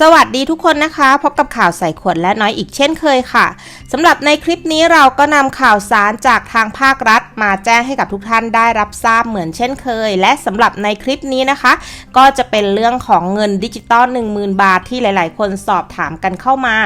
สวัสดีทุกคนนะคะ พบกับข่าวใส่ขวดและน้อยอีกเช่นเคยค่ะสำหรับในคลิปนี้เราก็นำข่าวสารจากทางภาครัฐ มาแจ้งให้กับทุกท่านได้รับทราบเหมือนเช่นเคย และสำหรับในคลิปนี้นะคะ ก็จะเป็นเรื่องของเงินดิจิตอล10,000 บาทที่หลาย ๆ คนสอบถามกันเข้ามา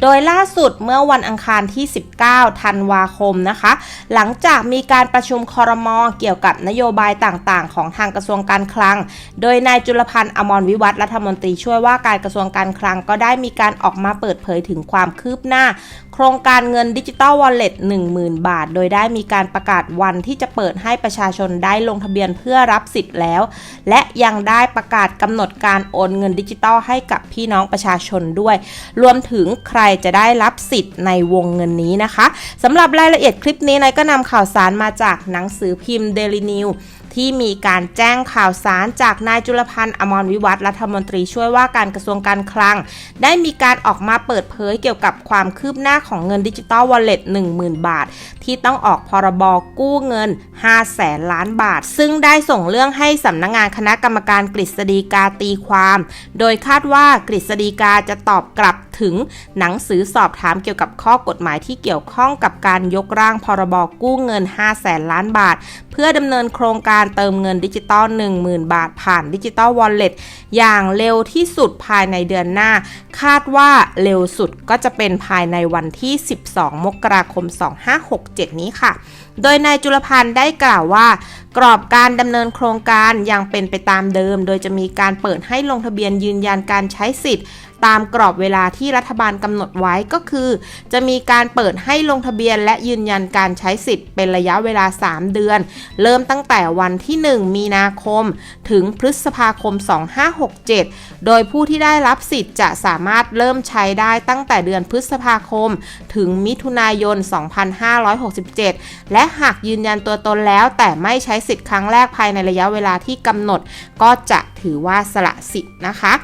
โดยล่าสุดเมื่อวันอังคารที่ 19ธันวาคมนะคะ หลังจากมีการประชุมคอรมอเกี่ยวกับนโยบายต่าง ๆ ของทางกระทรวงการคลัง โดยนายจุลพันธ์อมรวิวัฒน์รัฐมนตรีช่วยว่าการกระทรวงการคลังก็ได้มีการออกมาเปิดเผยถึงความคืบหน้า โครงการเงินดิจิตอลวอลเล็ต10,000 บาท โดยได้มีการประกาศวันที่จะเปิดให้ประชาชนได้ลงทะเบียนเพื่อรับสิทธิ์แล้ว และยังได้ประกาศกำหนดการโอนเงินดิจิตอลให้กับพี่น้องประชาชนด้วย รวมถึงใครจะได้รับสิทธิ์ในวงเงินนี้นะคะสำหรับรายละเอียดคลิปนี้นายก็นำข่าวสารมาจากหนังสือพิมพ์ Daily New ที่มีการแจ้งข่าวสารจากนายจุลพันธ์อมรวิวัฒน์รัฐมนตรีช่วยว่าการกระทรวงการคลัง ได้มีการออกมาเปิดเผยเกี่ยวกับความคืบหน้าของเงินดิจิตอลวอลเล็ต10,000 บาท ที่ต้องออกพรบกู้เงิน5แสนล้านบาท ซึ่งได้ส่งเรื่องให้สำนักงงานคณะกรรมการกฤษฎีกาตีความ โดยคาดว่ากฤษฎีกาจะตอบกลับถึงหนังสือสอบถามเกี่ยวกับข้อกฎหมายที่เกี่ยวข้องกับการยกร่างพรบกู้เงิน5แสนล้านบาท เพื่อดำเนินโครงการเติมเงินดิจิตอล10,000 บาทผ่านดิจิตอลวอลเล็ตอย่างเร็วที่สุดภายในเดือนหน้า คาดว่าเร็วสุดก็จะเป็นภายในวันที่ 12 มกราคม 2567 นี้ค่ะ โดยนายจุลพันธ์ได้กล่าวว่า กรอบการดำเนินโครงการยังเป็นไปตามเดิม โดยจะมีการเปิดให้ลงทะเบียนยืนยันการใช้สิทธิ์ ตามกรอบเวลาที่รัฐบาลกำหนดไว้ก็คือ จะมีการเปิดให้ลงทะเบียนและยืนยันการใช้สิทธิ์เป็นระยะเวลา 3 เดือน เริ่มตั้งแต่วันที่ 1 มีนาคม ถึงพฤษภาคม 2567 โดยผู้ที่ได้รับสิทธิ์จะสามารถเริ่มใช้ได้ตั้งแต่เดือนพฤษภาคม ถึงมิถุนายน 2567 และหากยืนยันตัวตนแล้วแต่ไม่ใช้สิทธิ์ครั้งแรกภายในระยะเวลาที่กำหนด ก็จะถือว่าสละสิทธิ์นะคะ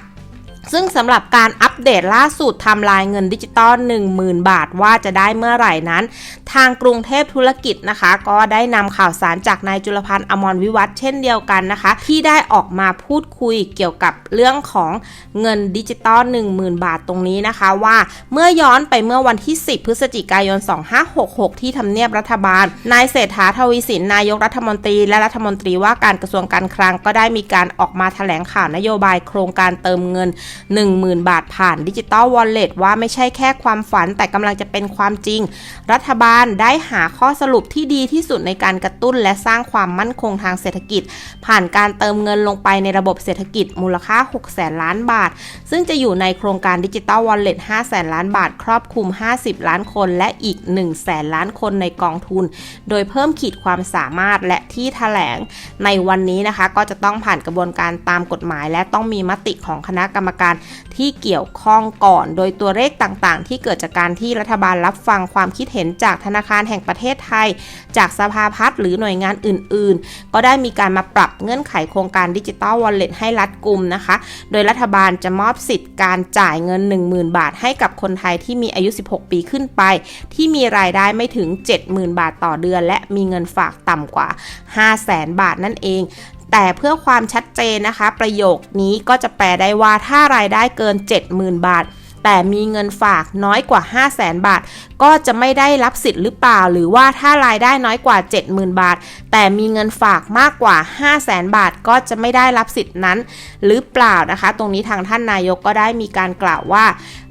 ซึ่งสำหรับการอัปเดตล่าสุดทำลายเงินดิจิตอล10,000 บาทว่าจะได้เมื่อไหร่นั้น ทางกรุงเทพธุรกิจนะคะ ก็ได้นำข่าวสารจากนายจุลพันธ์อมรวิวัฒน์เช่นเดียวกันนะคะ ที่ได้ออกมาพูดคุยเกี่ยวกับเรื่องของเงินดิจิตอล10,000 บาทตรงนี้นะคะ ว่าเมื่อย้อนไปเมื่อวันที่ 10 พฤศจิกายน 2566 ที่ทำเนียบรัฐบาลนายเศรษฐาทวีสินนายกรัฐมนตรี และรัฐมนตรีว่าการกระทรวงการคลังก็ได้มีการออกมาแถลงข่าวนโยบายโครงการเติมเงิน10,000 บาทผ่านดิจิตอลวอลเล็ตว่าไม่ใช่แค่ความฝันแต่กำลังจะเป็นความจริง รัฐบาลได้หาข้อสรุปที่ดีที่สุดในการกระตุ้นและสร้างความมั่นคงทางเศรษฐกิจ ผ่านการเติมเงินลงไปในระบบเศรษฐกิจมูลค่า 6 แสนล้านบาท ซึ่งจะอยู่ในโครงการดิจิตอลวอลเล็ต5แสนล้านบาท ครอบคลุม 50 ล้านคน และอีก1แสนล้านคนในกองทุน โดยเพิ่มขีดความสามารถและที่แถลง ในวันนี้นะคะก็จะต้องผ่านกระบวนการตามกฎหมาย และต้องมีมติของคณะกรรมการที่เกี่ยวข้องก่อน โดยตัวเลขต่างๆ ที่เกิดจากการที่รัฐบาลรับฟังความคิดเห็นจากธนาคารแห่งประเทศไทย จากสภาพัฒน์หรือหน่วยงานอื่น ๆ ก็ได้มีการมาปรับเงื่อนไขโครงการดิจิตอลวอลเล็ตให้รัดกุมนะคะ โดยรัฐบาลจะมอบสิทธิ์การจ่ายเงิน 10,000 บาท ให้กับคนไทยที่มีอายุ 16 ปีขึ้นไป ที่มีรายได้ไม่ถึง 70,000 บาทต่อเดือน และมีเงินฝากต่ำกว่า 500,000 บาทนั่นเอง แต่เพื่อความชัดเจนนะคะ ประโยคนี้ก็จะแปลได้ว่าถ้ารายได้เกิน 70,000 บาท แต่มีเงินฝากน้อยกว่า 5 0 0แสนบาท ก็จะไม่ได้รับสิทธิ์หรือเปล่า หรือว่าถ้ารายได้น้อยกว่า 70,000 บาท แต่มีเงินฝากมากกว่า 5 0 0แสนบาท ก็จะไม่ได้รับสิทธิ์นั้น หรือเปล่านะคะ ตรงนี้ทางท่านนายกก็ได้มีการกล่าวว่า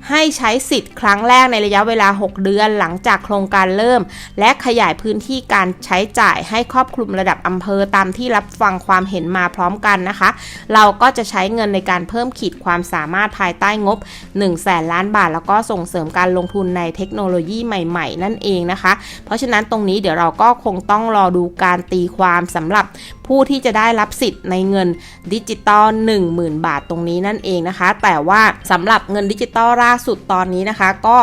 ให้ใช้สิทธิ์ครั้งแรกในระยะเวลา 6 เดือนหลังจากโครงการเริ่ม และขยายพื้นที่การใช้จ่ายให้ครอบคลุมระดับอำเภอตามที่รับฟังความเห็นมาพร้อมกันนะคะ เราก็จะใช้เงินในการเพิ่มขีดความสามารถภายใต้งบ1แสนล้านบาท แล้วก็ส่งเสริมการลงทุนในเทคโนโลยีใหม่ ๆ นั่นเองนะคะ เพราะฉะนั้นตรงนี้เดี๋ยวเราก็คงต้องรอดูการตีความสำหรับผู้ที่จะได้รับสิทธิ์ในเงินดิจิตอล10,000 บาทตรงนี้นั่นเองนะคะ แต่ว่าสำหรับเงินดิจิตอลล่าสุดตอนนี้นะคะ ก็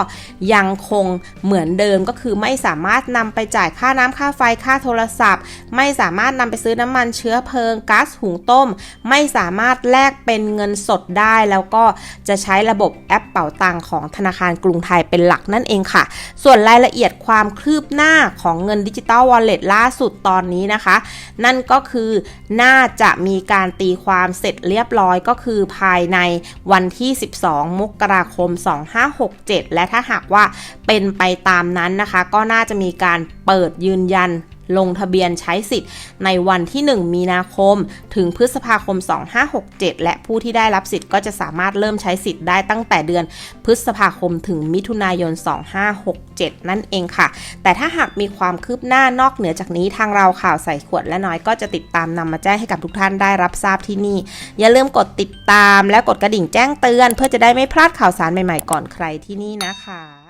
ยังคงเหมือนเดิมก็คือไม่สามารถนำไปจ่ายค่าน้ำค่าไฟค่าโทรศัพท์ ไม่สามารถนำไปซื้อน้ำมันเชื้อเพลิงก๊าซหุงต้ม ไม่สามารถแลกเป็นเงินสดได้ แล้วก็จะใช้ระบบแอปเป๋าตังของธนาคารกรุงไทยเป็นหลักนั่นเองค่ะ ส่วนรายละเอียดความคืบหน้าของเงินดิจิตอลวอลเล็ตล่าสุดตอนนี้นะคะ นั่นก็คือน่าจะมีการตีความเสร็จเรียบร้อยก็คือภายในวันที่ 12 มกราคม 2567 และถ้าหากว่าเป็นไปตามนั้นนะคะ ก็น่าจะมีการเปิดยืนยัน ลงทะเบียนใช้สิทธิ์ในวันที่ 1 มีนาคม ถึงพฤษภาคม 2567 และผู้ที่ได้รับสิทธิ์ก็จะสามารถเริ่มใช้สิทธิ์ได้ตั้งแต่เดือนพฤษภาคมถึงมิถุนายน 2567 นั่นเองค่ะ แต่ถ้าหากมีความคืบหน้านอกเหนือจากนี้ทางเราข่าวใส่ขวดและน้อยก็จะติดตามนำมาแจ้งให้กับทุกท่านได้รับทราบที่นี่ อย่าลืมกดติดตามและกดกระดิ่งแจ้งเตือน เพื่อจะได้ไม่พลาดข่าวสารใหม่ๆก่อนใครที่นี่นะคะ